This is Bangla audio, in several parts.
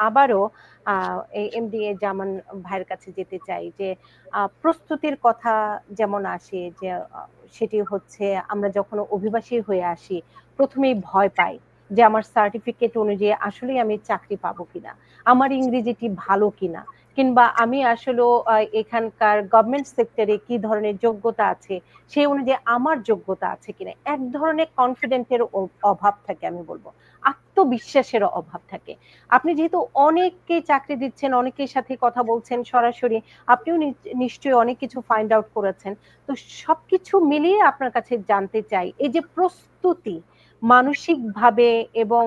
আবারও এমডিএ জামান ভাইয়ের কাছে যেতে চাই যে প্রস্তুতির কথা যেমন আসে যে সেটি হচ্ছে আমরা যখন অভিবাসী হয়ে আসি, প্রথমেই ভয় পাই যে, আমার সার্টিফিকেট অনুযায়ী আসলেই আমি চাকরি পাবো কিনা? আমার ইংরেজিটি ভালো কিনা? কিংবা আমি আসলেও আ এখানকার গভর্নমেন্ট সেক্টরে কি ধরনের যোগ্যতা আছে, সেই অনুযায়ী আমার যোগ্যতা আছে কিনা? এক ধরনের কনফিডেন্ট এর অ অভাব থাকে আমি বলব আত্মবিশ্বাসের অভাব থাকে। আপনি যেহেতু অনেককে চাকরি দিচ্ছেন, অনেকের সাথে কথা বলছেন সরাসরি, আপনিও নিশ্চয়ই অনেক কিছু ফাইন্ড আউট করেছেন। তো সবকিছু মিলিয়ে আপনার কাছে জানতে চাই, এই যে প্রস্তুতি মানসিকভাবে এবং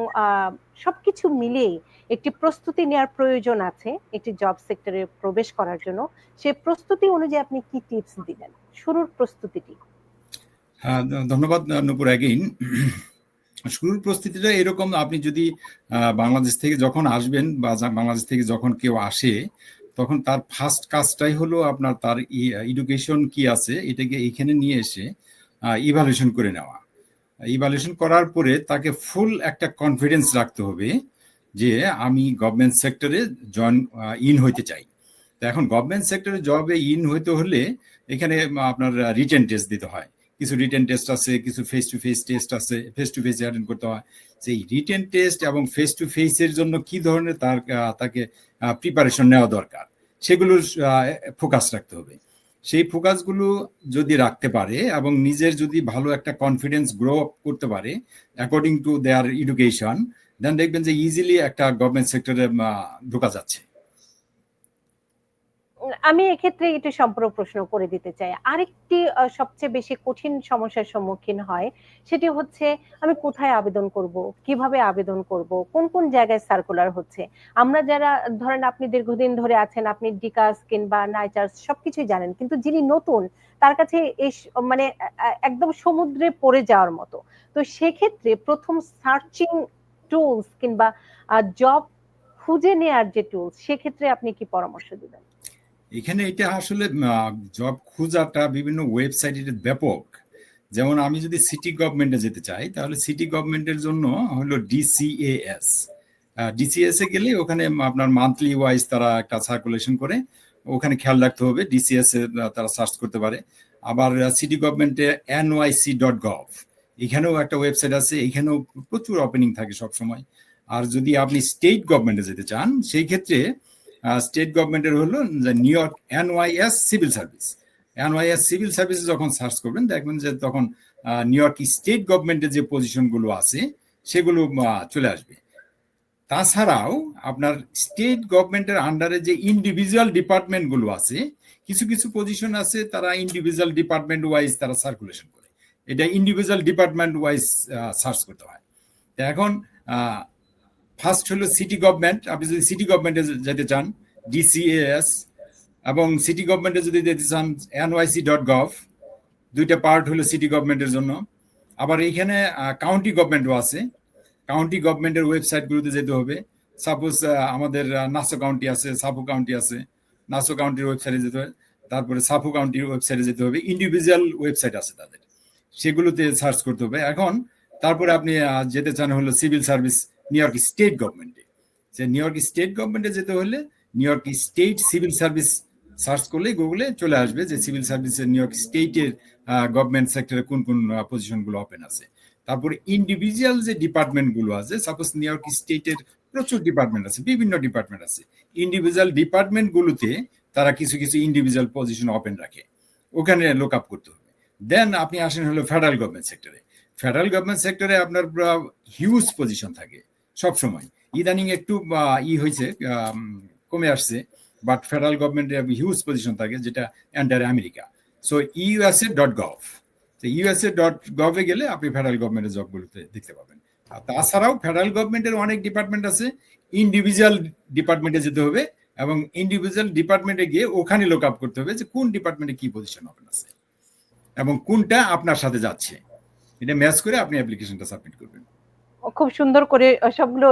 সবকিছু মিলিয়েই একটি প্রস্তুতি নেয়ার প্রয়োজন আছে একটি জব সেক্টরে প্রবেশ করার জন্য। সেই প্রস্তুতি অনুযায়ী আপনি কি টিপস দিবেন? শুরুর প্রস্তুতিটি। হ্যাঁ, ধন্যবাদ নূপুর এগেইন। শুরুর প্রস্তুতিটা এরকম আপনি যদি বাংলাদেশ থেকে যখন আসবেন বা বাংলাদেশ থেকে যখন কেউ আসে, তখন তার ফার্স্ট কাজটাই হলো আপনার তার এডুকেশন কি আছে এটাকে এখানে নিয়ে এসে ইভালুয়েশন করে নেওয়া। ইভালুয়েশন করার পরে তাকে ফুল একটা কনফিডেন্স রাখতে হবে যে আমি গভর্নমেন্ট সেক্টরে জয়েন ইন হইতে চাই। তো এখন গভর্নমেন্ট সেক্টরে জবে ইন হইতে হলে এখানে আপনার রিটেন টেস্ট দিতে হয়। কিছু রিটেন টেস্ট আছে, কিছু ফেস টু ফেস টেস্ট আছে। ফেস টু ফেস অ্যাটেন্ড করতে হয়। সেই রিটেন টেস্ট এবং ফেস টু ফেস এর জন্য কি ধরনের তার তাকে প্রিপারেশন নেওয়া দরকার, সেগুলোর ফোকাস রাখতে হবে। সেই ফোকাসগুলো যদি রাখতে পারে এবং নিজের যদি ভালো একটা কনফিডেন্স গ্রো আপ করতে পারে according to their education, then দেখবেন যে ইজিলি একটা গভর্নমেন্ট সেক্টরে ঢোকা যাচ্ছে। আমি এক্ষেত্রে একটু সম্পূরক প্রশ্ন করে দিতে চাই। আরেকটি সবচেয়ে বেশি কঠিন সমস্যার সম্মুখীন হয়, সেটি হচ্ছে আমি কোথায় আবেদন করব? কীভাবে আবেদন করব? কোন, কোন জায়গায় সার্কুলার হচ্ছে? আমরা যারা ধরেন আপনি দীর্ঘদিন ধরে আছেন, আপনি ডিকাস কিংবা নাইচার্স সবকিছুই জানেন। কিন্তু যিনি নতুন তার কাছে এস মানে একদম সমুদ্রে পড়ে যাওয়ার মতো। তো সেক্ষেত্রে প্রথম সার্চিং টুলস কিংবা জব খুঁজে নেয়ার যে টুলস সেক্ষেত্রে আপনি কি পরামর্শ দিবেন? এখানে এটা আসলে জব খোঁজাটা বিভিন্ন ওয়েবসাইট এটা ব্যাপক। যেমন আমি যদি সিটি গভর্নমেন্টে যেতে চাই, তাহলে সিটি গভর্নমেন্টের জন্য হলো ডিসিএএস। ডিসিএস এ গেলে ওখানে আপনার মান্থলি ওয়াইজ তারা একটা সার্কুলেশন করে। ওখানে খেয়াল রাখতে হবে ডিসিএস এ তারা সার্চ করতে পারে। আবার সিটি গভর্নমেন্টে nyc.gov এখানেও একটা ওয়েবসাইট আছে। এখানেও প্রচুর ওপেনিং থাকে সবসময়। আর যদি আপনি স্টেট গভর্নমেন্টে যেতে চান, সেই ক্ষেত্রে স্টেট গভর্নমেন্টের হলো New York NYS civil service. NYS civil service যখন সার্চ করবেন দেখবেন যে তখন নিউ ইয়র্ক স্টেট গভর্নমেন্টের যে পজিশনগুলো আছে সেগুলো চলে আসবে। তাছাড়াও আপনার স্টেট গভর্নমেন্টের আন্ডারে যে ইন্ডিভিজুয়াল ডিপার্টমেন্টগুলো আছে, কিছু, কিছু পজিশন আছে তারা ইন্ডিভিজুয়াল ডিপার্টমেন্ট ওয়াইজ তারা সার্কুলেশন। এটা ইন্ডিভিজুয়াল ডিপার্টমেন্ট ওয়াইজ সার্চ করতে হয়। এখন ফার্স্ট হলো সিটি গভর্নমেন্ট। আপনি যদি সিটি গভর্নমেন্টে যেতে চান, ডিসিএএস এবং সিটি গভর্নমেন্টে যদি যেতে চান এনওয়াইসি ডট গভ দুইটা পার্ট হলো সিটি গভর্নমেন্টের জন্য। আবার এইখানে কাউন্টি গভর্নমেন্টও আছে। কাউন্টি গভর্নমেন্টের ওয়েবসাইটগুলোতে যেতে হবে। সাপোজ আমাদের নাসো কাউন্টি আছে, সাফো কাউন্টি আছে। নাসো কাউন্টির ওয়েবসাইটে যেতে হবে। তারপরে সাফো কাউন্টির ওয়েবসাইটে যেতে হবে। ইন্ডিভিজুয়াল ওয়েবসাইট আছে তাদের। সেগুলোতে সার্চ করতে হবে। এখন তারপরে আপনি যেতে চান হলো civil service New York state গভর্নমেন্টে। যে নিউ ইয়র্ক স্টেট গভর্নমেন্টে যেতে হলে New York state civil service search করলেই গুগলে চলে আসবে যে সিভিল সার্ভিসের নিউ ইয়র্ক স্টেটের গভর্নমেন্ট সেক্টরে কোন, কোন আ পজিশনগুলো ওপেন আছে। তারপরে ইন্ডিভিজুয়াল যে ডিপার্টমেন্টগুলো আছে, সাপোজ নিউ ইয়র্ক স্টেটের প্রচুর ডিপার্টমেন্ট আছে, বিভিন্ন ডিপার্টমেন্ট আছে। ইন্ডিভিজুয়াল ডিপার্টমেন্ট গুলোতে তারা কিছু, কিছু ইন্ডিভিজুয়াল পজিশন ওপেন রাখে। ওখানে লোক আপ করতে হবে। দেন আপনি আসেন হলো ফেডারেল গভর্নমেন্ট সেক্টরে। ফেডারেল গভর্নমেন্ট সেক্টরে আপনার হিউজ পজিশন থাকে সবসময়। ইদানিং একটু ই আম, কমে আসছে। বাট ফেডারেল গভর্নমেন্টে হিউজ পজিশন থাকে, যেটা entire America. So USA dot gov তো USA.gov এ গেলে আপনি ফেডারেল গভর্নমেন্টের জবগুলোতে দেখতে পাবেন। আর তাছাড়াও ফেডারেল গভর্নমেন্টের অনেক ডিপার্টমেন্ট আছে। ইন্ডিভিজুয়াল ডিপার্টমেন্টে যেতে হবে, এবং ইন্ডিভিজুয়াল ডিপার্টমেন্টে গিয়ে ওখানে লোক আপ করতে হবে যে কোন ডিপার্টমেন্টে কি পজিশন ওপেন আছে। এবং কোনটা আপনার সাথে যাচ্ছে। এটা ম্যাচ করে আপনি অ্যাপ্লিকেশনটা সাবমিট করবেন। খুব সুন্দর করে সবগুলো